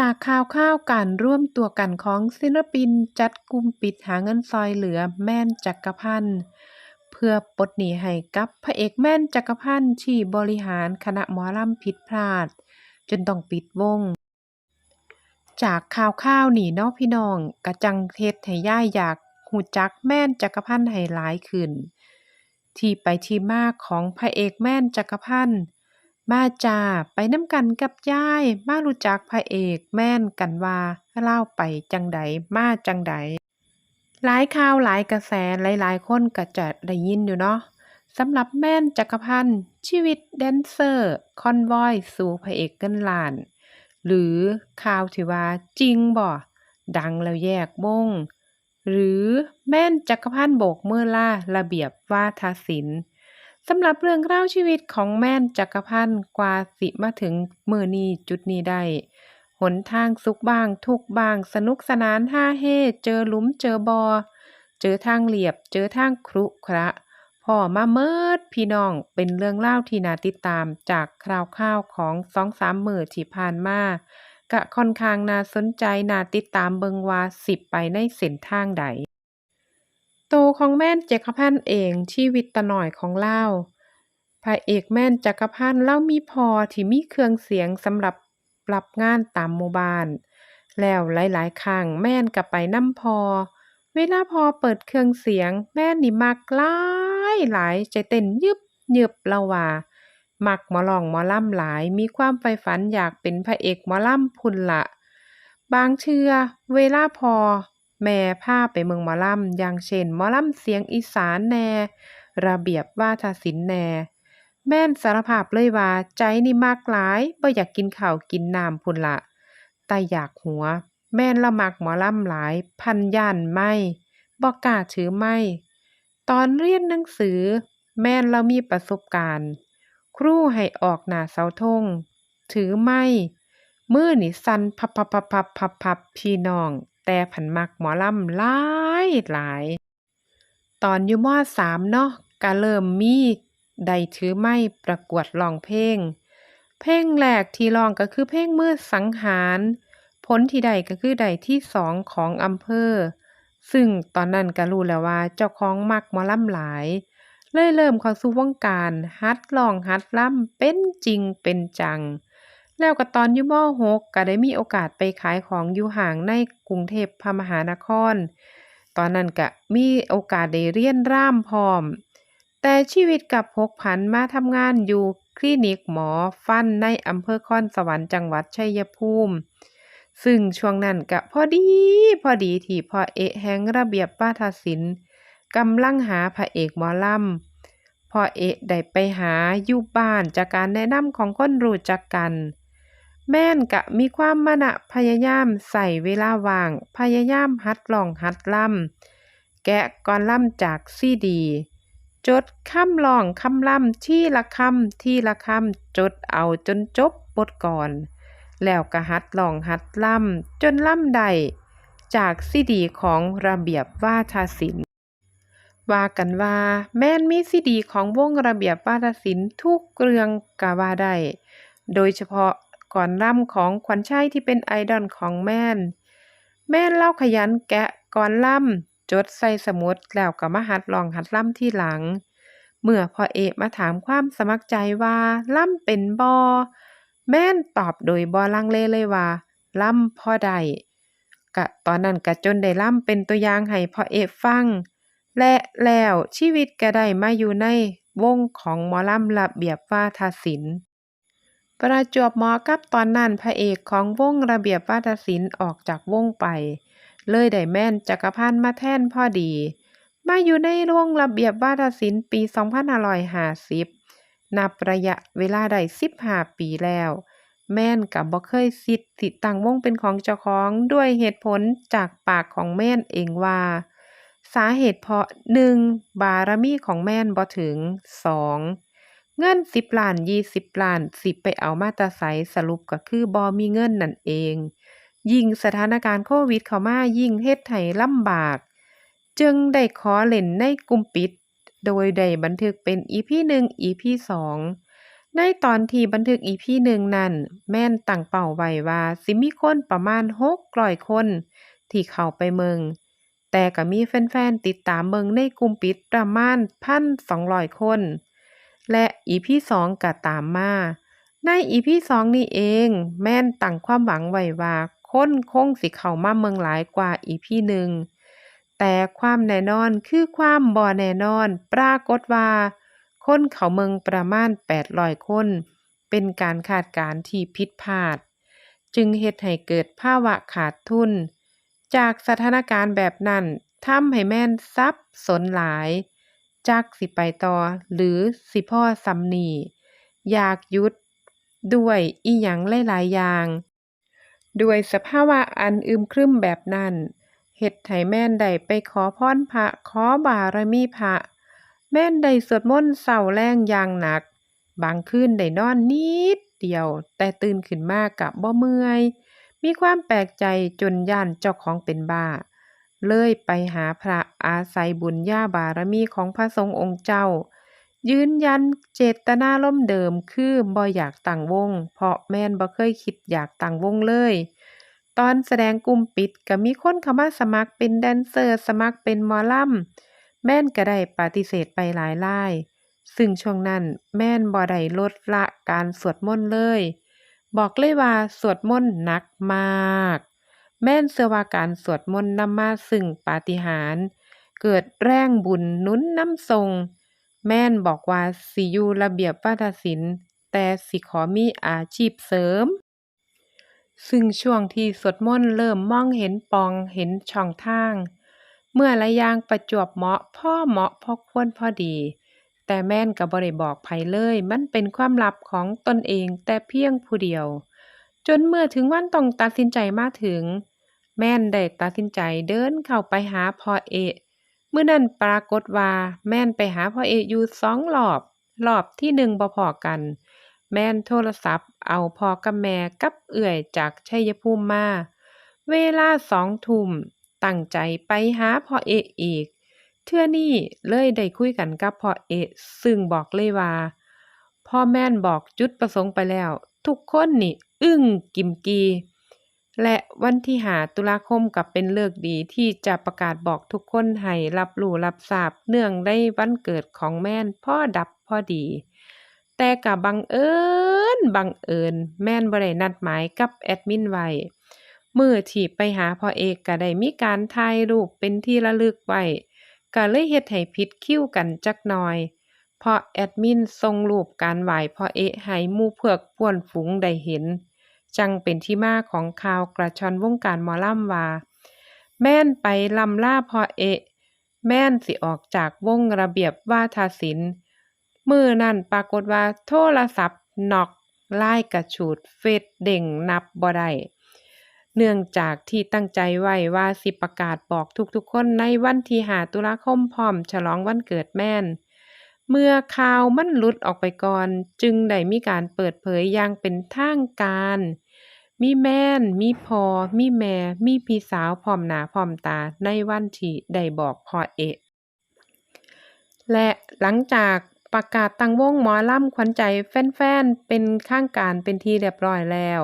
จากข่าวข่าวการร่วมตัวกันของศิลปินจัดกลุ่มปิดหาเงินซอยเหลือแม่นจักรพันธ์เพื่อปลดหนี้ให้กับพระเอกแม่นจักรพันธ์ที่บริหารคณะหมอลำผิดพลาด จนต้องปิดวง จากข่าวข่าวหนีนาะพี่น้องก็จังเฮ็ดให้ย้ายอยากรู้จักแม่นจักรพันธ์ให้หลายขึ้น ที่ไปที่มาของพระเอกแม่นจักรพันธ์ มาจ้า ไปน้ำกันกับยาย มารู้จักพระเอกแม่นกันว่าเล่าไปจังใดมาจังใดหลายข่าวหลายกระแสหลายๆคนก็จะได้ยินอยู่เนาะสำหรับแม่นจักรพันธ์ชีวิตแดนเซอร์ คอนวอยสู่พระเอกเงินล้าน หรือข่าวที่ว่าจริงบ่ดังแล้วแยกวงหรือแม่นจักรพันธ์โบกมือลาระเบียบวาทศิลป์ สำหรับเรื่องราวชีวิตของแม่นจักรพันธ์กว่าสิมาถึงมือนี้จุดนี้ได้หนทางสุขบ้างทุกบ้าง สนุกสนานฮาเฮเจอหลุมเจอบ่อเจอทางเหลียบ เจอทางขรุขระพ้อมาเมิดพี่น้องเป็นเรื่องราที่น่าติดตามจากข่าวข่าวของ2-3มื้อที่ผ่านมาก็ค่อนข้างน่าสนใจน่าติดตามเบิงว่าสิบไปในเส้นทางใด โตวของแม่นจักรพันธ์เองชีวิตแต่น้อยของเลาพระเอกแม่นจักรพันธ์เล่ามีพอที่มีเครื่องเสียงสำหรับรับงานตามหมู่บ้าน แล้วหลายๆครั้งแม่นก็ไปนำพอ เวลาพอเปิดเครื่องเสียง แม่นนี่มักหลายหลายใจเต้นยึบๆเลาว่ามักหมอร้องหมอล่ำหลายมีความใฝ่ฝันอยากเป็นพระเอกหมอล่ำพู้นละบางเทื่อเวลาพอ แม่พาไปเบิ่งหมอลำอย่างเช่นหมอลำเสียงอีสานแหน่ ระเบียบวาทศิลป์แหน่แม่นสารภาพเลยว่าใจนี่มักหลายบ่อยากกินข้าวกินน้ำพู้นล่ะแต่อยากหัว แม่นลามักหมอลำหลาย พันย้านไมค์บ่กล้าถือไมค์ตอนเรียนหนังสือ แม่นเลามีประสบการณ์ ครูให้ออกหน้าเสาธงถือไมค์มือนี่สันพับๆๆๆพี่น้อง แต่ผันมักหมอลำหลายหลาย ตอนอยู่ม.สามเนาะก็เริ่มมีได้ถือไมค์ประกวดร้องเพลง เพลงแรกที่ร้องก็คือเพลงมือสังหาร ผลที่ได้ก็คือได้ที่2ของอำเภอ ซึ่งตอนนั้นก็รู้แล้วว่าเจ้าของมักหมอลำหลายเลยเริ่มเข้าสู่วงการหัดร้องหัดรำเป็นจริงเป็นจัง แล้วก็ตอนอยู่ม.หกก็ได้มีโอกาสไปขายของอยู่ห้างในกรุงเทพพมหานคร ตอนนั้นก็มีโอกาสได้เรียนร่ำพร้อม แต่ชีวิตกับผกผันมาทำงานอยู่คลินิกหมอฟันในอำเภอคอนสวรรค์จังหวัดชัยภูมิ ซึ่งช่วงนั้นก็พอดีพอดีที่พ่อเอะแห่งระเบียบวาทศิลป์กำลังหาพระเอกหมอลำพ่อเอะได้ไปหาอยู่บ้านจากการแนะนำของคนรู้จักกัน แม่นก็มีความมานะพยายามใช้เวลาว่าง พยายามหัดร้องหัดรำแกะกลอนรำจากซีดี จดคำร้องคำรำที่ละคำที่ละคำจดเอาจนจบบทกลอน แล้วก็หัดร้องหัดรำจนรำได้จากซีดีของระเบียบวาทศิลป์ว่ากันว่า แม่นมีซีดีของวงระเบียบวาทศิลป์ทุกเรื่องก็ว่าได้ โดยเฉพาะ กลอนรำของขวัญชัยที่เป็นไอดอลของแม่น แม่นเล่าขยันแกะกลอนรำจดใส่สมุดแล้วก็มาหัดร้องหัดรำที่หลัง เมื่อพ่อเอะมาถามความสมัครใจว่ารำเป็นบ่แม่นตอบโดยบ่ลังเลเลยว่ารำพ่อได้ก็ตอนนั้นก็จนได้รำเป็นตัวอย่างให้พ่อเอะฟัง และแล้วชีวิตก็ได้มาอยู่ในวงของหมอล่ำระเบียบวาทศิลป์ ประจวบเหมาะกับตอนนั้นพระเอกของวงระเบียบวาทศิลป์ออกจากวงไป เลยได้แม่นจักรพันธ์มาแท่นพอดี มาอยู่ในวงระเบียบวาทศิลป์ปี 2550 นับระยะเวลาได้15 ปีแล้ว แม่นก็บ่เคยคิดสิตั้งวงเป็นของเจ้าของด้วยเหตุผลจากปากของแม่นเองว่า สาเหตุเพราะ 1. บารมีของแม่นบ่ถึง 2. เงิน10ล้าน20ล้านสิไปเอามาต่ไสสรุปก็คือบ่มีเงินนั่นเอง ยิ่งสถานการณ์โควิดเข้ามายิ่งเฮ็ดให้ลำบาก จึงได้ขอเล่นในกลุ่มปิด โดยได้บันทึกเป็น EP 1 EP 2ในตอนที่บันทึก EP หนึ่งนั้น แม่นตั้งเป้าไว้ว่าสิมีคนประมาณ600คน ที่เข้าไปเบิ่งแต่ก็มีแฟนๆติดตามเบิ่งในกลุ่มปิดประมาณ1,200คน และ EP สองก็ตามมาใน EP สองนี้เองแม่นตั้งความหวังไว้ว่าคนคงสิเข้ามาเบิ่งหลายกว่า EP หนึ่งแต่ความแน่นอนคือความบ่แน่นอน ปรากฏว่า คนเข้าเบิ่งประมาณ800คน เป็นการคาดการที่ผิดพลาด จึงเฮ็ดให้เกิดภาวะขาดทุน จากสถานการณ์แบบนั้นทำให้แม่นสับสนหลาย จักสิไปต่อ หรือสิพ่อสำนีอยากยุด ด้วยอิหยังหลายๆอย่าง ด้วยสภาวะอันอึมครึมแบบนั้นเฮ็ดให้แม่นได้ไปขอพรพระขอบารมีพระแม่นได้สวดมนต์เช้าแลงอย่างหนัก บางคืนได้นอนนิดเดียว แต่ตื่นขึ้นมาก็บ่เมื่อย มีความแปลกใจจนย้านเจ้าของเป็นบ้า เลยไปหาพระอาศัยบุญญาบารมีของพระสงฆ์องค์เจ้า ยืนยันเจตนารมเดิมคือบ่อยากตั้งวง เพราะแม่นบ่เคยคิดอยากตั้งวงเลย ตอนแสดงกลุ่มปิดก็มีคนเข้ามาสมัครเป็นแดนเซอร์ สมัครเป็นมอลำแม่นก็ได้ปฏิเสธไปหลายรายซึ่งช่วงนั้นแม่นบ่ได้ลดละการสวดมนต์เลย บอกเลยว่าสวดมนต์หนักมาก แม่นเชื่อว่าการสวดมนต์นำมาซึ่งปาฏิหาริย์เกิดแรงบุญนุนนำส่งแม่นบอกว่าสิอยู่ระเบียบวาทศิลป์แต่สิขอมีอาชีพเสริม ซึ่งช่วงที่สวดมนต์เริ่มมองเห็นปองเห็นช่องทาง เมื่อลายางประจวบเหมาะพ่อเหมาะพอควรพอดี แต่แม่นก็บ่ได้บอกไผเลย มันเป็นความลับของตนเองแต่เพียงผู้เดียว จนเมื่อถึงวันต้องตัดสินใจมาถึง แม่นได้ตัดสินใจเดินเข้าไปหาพ่อเอะมื้อนั้นปรากฏว่าแม่นไปหาพ่อเอะอยู่สองรอบ รอบที่หนึ่งบ่พ้อกัน แม่นโทรศัพท์ เอาพ่อกับแม่กับเอื้อยจากชัยภูมิมา เวลาสองทุ่มตั้งใจไปหาพ่อเอะอีก เทื่อนี้เลยได้คุยกันกับพ่อเอะซึ่งบอกเลยว่า พ่อแม่นบอกจุดประสงค์ไปแล้ว ทุกคนนี่ อึ้งกิมกี และวันที่ 5 ตุลาคมก็เป็นฤกษ์ดีที่จะประกาศบอกทุกคนให้รับรู้รับทราบเนื่องในวันเกิดของแม่นพอดับพ่อดี แต่ก็บังเอิญบังเอิญแม่นบ่ได้นัดหมายกับแอดมินไว้มือที่ไปหาพ่อเอะก็ได้มีการถ่ายรูปเป็นที่ระลึกไว้ก็เลยเฮ็ดให้ผิดคิวกันจักหน่อย เพราะแอดมินส่งรูปการไหวพ่อเอะให้หมู่พวกพวนฝูงได้เห็น จังเป็นที่มาของข่าวกระชอนวงการหมอลำว่า แม่นไปลำลาพอเอะแม่นสิออกจากวงระเบียบวาทศิลป์มือนั้นปรากฏว่าโทรศัพท์นอก LINE กระฉูดเฟซเด้งนับบ่ได้เนื่องจากที่ตั้งใจไว้ว่าสิประกาศบอกทุกๆคนในวันที่5ตุลาคมพร้อมฉลองวันเกิดแม่น เมื่อข่าวมันหลุดออกไปก่อน จึงได้มีการเปิดเผยอย่างเป็นทางการ มีแม่น มีพอ มีแม่ มีพี่สาวพร้อมหน้าพร้อมตาในวันที่ได้บอกพ่อเอะและหลังจากประกาศตั้งวงหมอลำขวัญใจแฟนๆ เป็นทางการเป็นที่เรียบร้อยแล้ว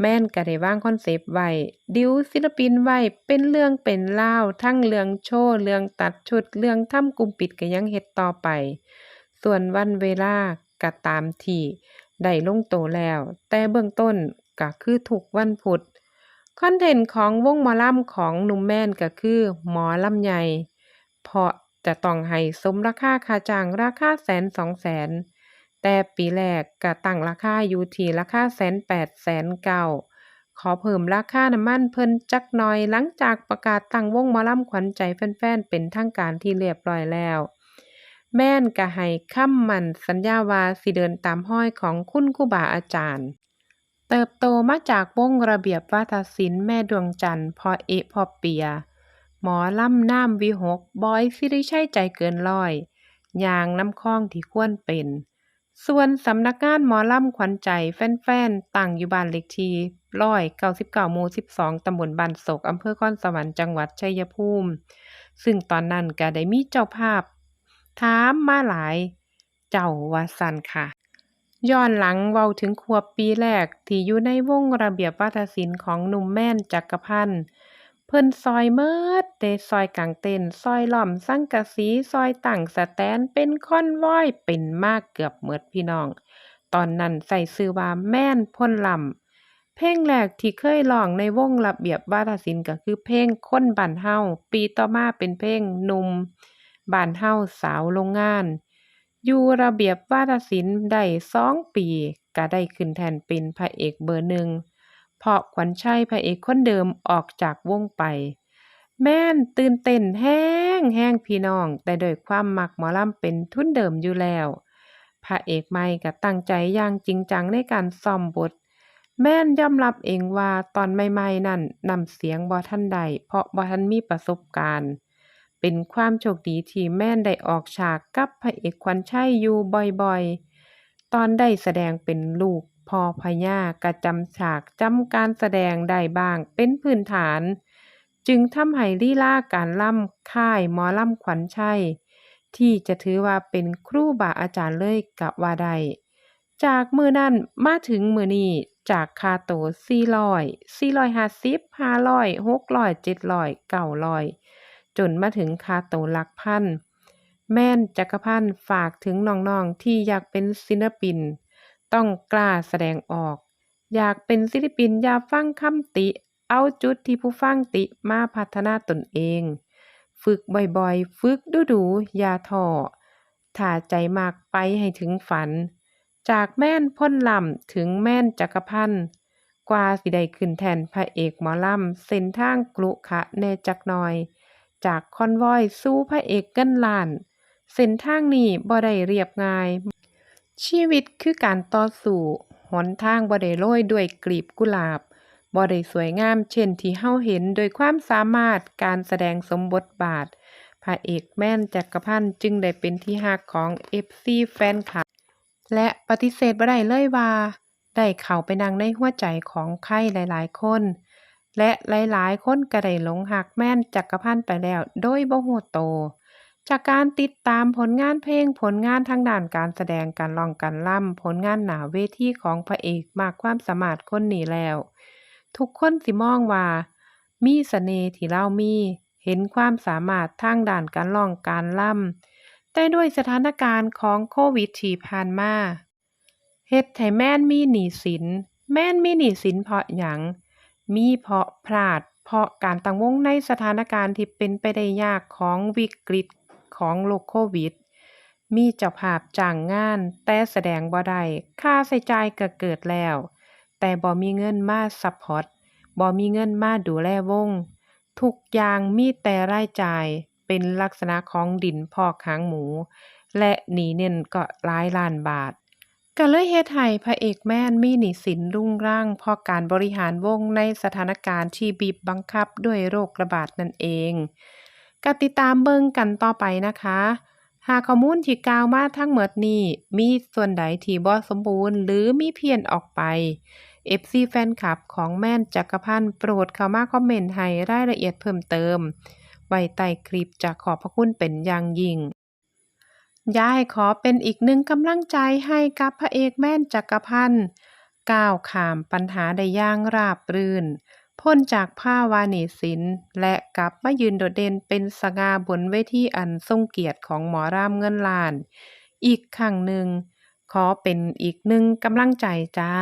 แม่นก็ได้วางคอนเซปต์ไว้ดีลศิลปินไว้ เป็นเรื่องเป็นราทั้งเรื่องโชว์ เรื่องตัดชุด เรื่องทำกลุ่มปิดก็ยังเฮ็ดต่อไป ส่วนวันเวลาก็ตามที่ได้ลงตัวแล้ว แต่เบื้องต้นก็คือทุกวันพุธคอนเทนต์ของวงหมอลำของหนุ่มแม่นก็คือ หมอลำใหญ่เพราะจะต้องให้สมราคาค่าจ้างราคาแสนสองแสน แต่ปีแรกก็ตั้งราคาอยู่ที่ราคาแสนแปดแสนเก้าขอเพิ่มราคาน้ำมันเพิ่นจักหน่อยหลังจากประกาศตั้งวงหมอลำขวัญใจแฟนๆ เป็นทางการที่เรียบร้อยแล้ว แม่นก็ให้คำมันสัญญาว่าสิเดินตามรอยของคุณครูบาอาจารย์ เติบโตมาจากวงระเบียบวาทศิลป์แม่ดวงจันทร์พ่อเอะพ่อเปีย หมอลำนามวิหกบอยสิริชัยใจเกินร้อยย่างน้ำคล้องที่ควรเป็น ส่วนสำนักงานหมอลำขวัญใจแฟนๆ ตั้งอยู่บ้านเลขที่199หมู่12ตำบลบ้านโศกอำเภอคอนสวรรค์จังหวัดชัยภูมิ ซึ่งตอนนั้นก็ได้มีเจ้าภาพ ถามมาหลาย เจ้าวาซั้นค่ะ ย้อนหลังเว้าถึงขวบปีแรกที่อยู่ในวงระเบียบวาทศิลป์ของหนุ่มแม่นจักรพันธ์ เพิ่นช่วยหมดเดะช่วยกางเต็นท์ช่วยล้อมสังกะสีช่วยตั้งสแตนด์เป็นคอนวอย เป็นมากเกือบหมดพี่น้อง ตอนนั้นช่วยชื่อว่าแม่นพลล้ำเพลงแรกที่เคยร้องในวงระเบียบวาทศิลป์ช่วยคือเพลงคนบ้านเราปีต่อมาเป็นเพลงหนุ่มบ้านเราสาวโรงงาน อยู่ระเบียบวาทศิลป์ได้สองปีช่วยได้ขึ้นแทนเป็นพระเอกเบอร์หนึ่ง เพราะขวัญชัยพระเอกคนเดิมออกจากวงไป แม่นตื่นเต้นแรงแรงพี่น้อง แต่โดยความมักหมอลำเป็นทุนเดิมอยู่แล้ว พระเอกใหม่ช่วยตั้งใจอย่างจริงจังในการซ้อมบท แม่นยอมรับเองว่าตอนใหม่ๆนั้นนำเสียงบ่ทันได้เพราะบ่ทันมีประสบการณ์ เป็นความโชคดีที่แม่นได้ออกฉากกับพระเอกขวัญชัยอยู่บ่อยๆ ตอนได้แสดงเป็นลูก พ่อพญาช่วยจำฉากจำการแสดงได้บ้างเป็นพื้นฐาน จึงทำให้ลีลาการรำคล้ายหมอล่ำขวัญชัยที่จะถือว่าเป็นครูบาอาจารย์เลยช่วยว่าได้จากมือนั้นมาถึงมือนี้จากค่าตั๋วสี่ร้อยสี่ร้อยห้าสิบห้าร้อยหกร้อยเจ็ดร้อยเก้าร้อยจนมาถึงค่าตั๋วหลักพัน แม่นจักรพันฝากถึงน้องๆที่อยากเป็นศิลปิน ต้องกล้าแสดงออก อยากเป็นศิลปินอย่าฟังคำติ เอาจุดที่ผู้ฟังติมาพัฒนาตนเอง ฝึกบ่อยๆ ฝึกดู๋ๆอย่าท้อถ้าใจมักไปให้ถึงฝัน จากแม่นพลล้ำถึงแม่นจักรพันธ์กว่าสิได้ขึ้นแทนพระเอกหมอลำเส้นทางขรุขะแนจักหน่อย จากคอนวอยสู่พระเอกเงินล้าน เส้นทางนี้บ่ได้เรียบง่าย ชีวิตคือการต่อสู้หนทางบ่ได้โรยด้วยกลีบกุหลาบบ่ได้สวยงามเช่นที่เราเห็นโดยความสามารถการแสดงสมบทบาทพระเอกแม่นจักรพันธ์จึงได้เป็นที่รักของ FC แฟนคลับ และปฏิเสธบ่ได้เลยว่า ได้เข้าไปนั่งในหัวใจของใครหลายๆ คน และหลายๆ คนช่วยได้หลงรักแม่นจักรพันธ์ไปแล้ว โดยบ่รู้ก็ จากการติดตามผลงานเพลงผลงานทางด้านการแสดงการร้องการรำผลงานหนาเวทีของพระเอกมากความสามารถคนนี้แล้ว ทุกคนสิมองว่า มีเสน่ห์ที่เลามี เห็นความสามารถทางด้านการร้องการรำแต่ด้วยสถานการณ์ของโควิดที่ผ่านมาเฮ็ดให้แม่นมีหนี้สิน แม่นมีหนี้สินเพราะหยังมีเพราะพลาด เพราะการตั้งวงในสถานการณ์ที่เป็นไปได้ยากของวิกฤต ของโรคโควิด มีเจ้าภาพจ้างงาน แต่แสดงบ่ได้ค่าใช้จ่ายช่วยเกิดแล้ว แต่บ่มีเงินมาซัปพอร์ตบ่มีเงินมาดูแลวง ทุกอย่างมีแต่รายจ่ายเป็นลักษณะของดินพอกหางหมู และหนีเนี่ยก็หลายล้านบาทช่วยเลยเฮ็ดให้พระเอกแม่นมีหนี้สินรุ่งรังเพราะการบริหารวงในสถานการณ์ที่บีบบังคับด้วยโรคระบาดนั่นเอง ช่วยติดตามเบิ่งกันต่อไปนะคะ หากข้อมูลที่กล่าวมาทั้งหมดนี้มีส่วนใดที่บ่สมบูรณ์ หรือมีเพี้ยนออกไป FC แฟนคลับของแม่นจักรพันธ์โปรดเข้ามาคอมเมนต์ให้รายละเอียดเพิ่มเติม ไว้ใต้คลิปจะขอบพระคุณเป็นอย่างยิ่งย้ายขอเป็นอีกหนึ่งกำลังใจให้กับพระเอกแม่นจักรพันธ์ก้าวข้ามปัญหาได้อย่างราบรื่น พ้นจากผ้าวาเนี้สินและกลับมายืนโดดเด่นเป็นสง่าบนเวทีอันทรงเกียรติของหมอรามเงินล้าน อีกครั้งหนึ่ง ขอเป็นอีกหนึ่งกำลังใจจ้า